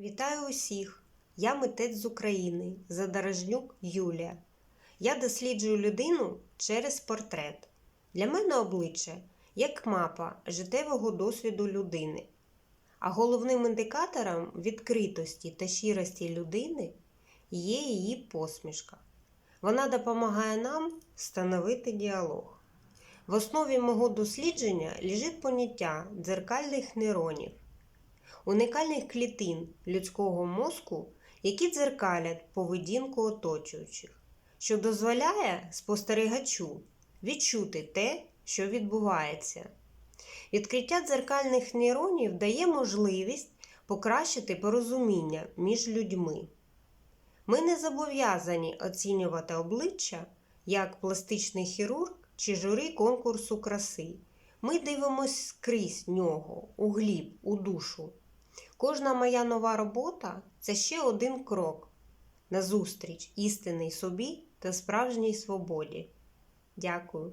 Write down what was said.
Вітаю усіх! Я митець з України Задорожнюк Юлія. Я досліджую людину через портрет. Для мене обличчя як мапа життєвого досвіду людини. А головним індикатором відкритості та щирості людини є її посмішка. Вона допомагає нам встановити діалог. В основі мого дослідження лежить поняття дзеркальних нейронів унікальних клітин людського мозку, які дзеркалять поведінку оточуючих, що дозволяє спостерігачу відчути те, що відбувається. Відкриття дзеркальних нейронів дає можливість покращити порозуміння між людьми. Ми не зобов'язані оцінювати обличчя як пластичний хірург чи журі конкурсу краси. Ми дивимося скрізь нього, у гліб, у душу. Кожна моя нова робота це ще один крок назустріч істинній собі та справжній свободі. Дякую.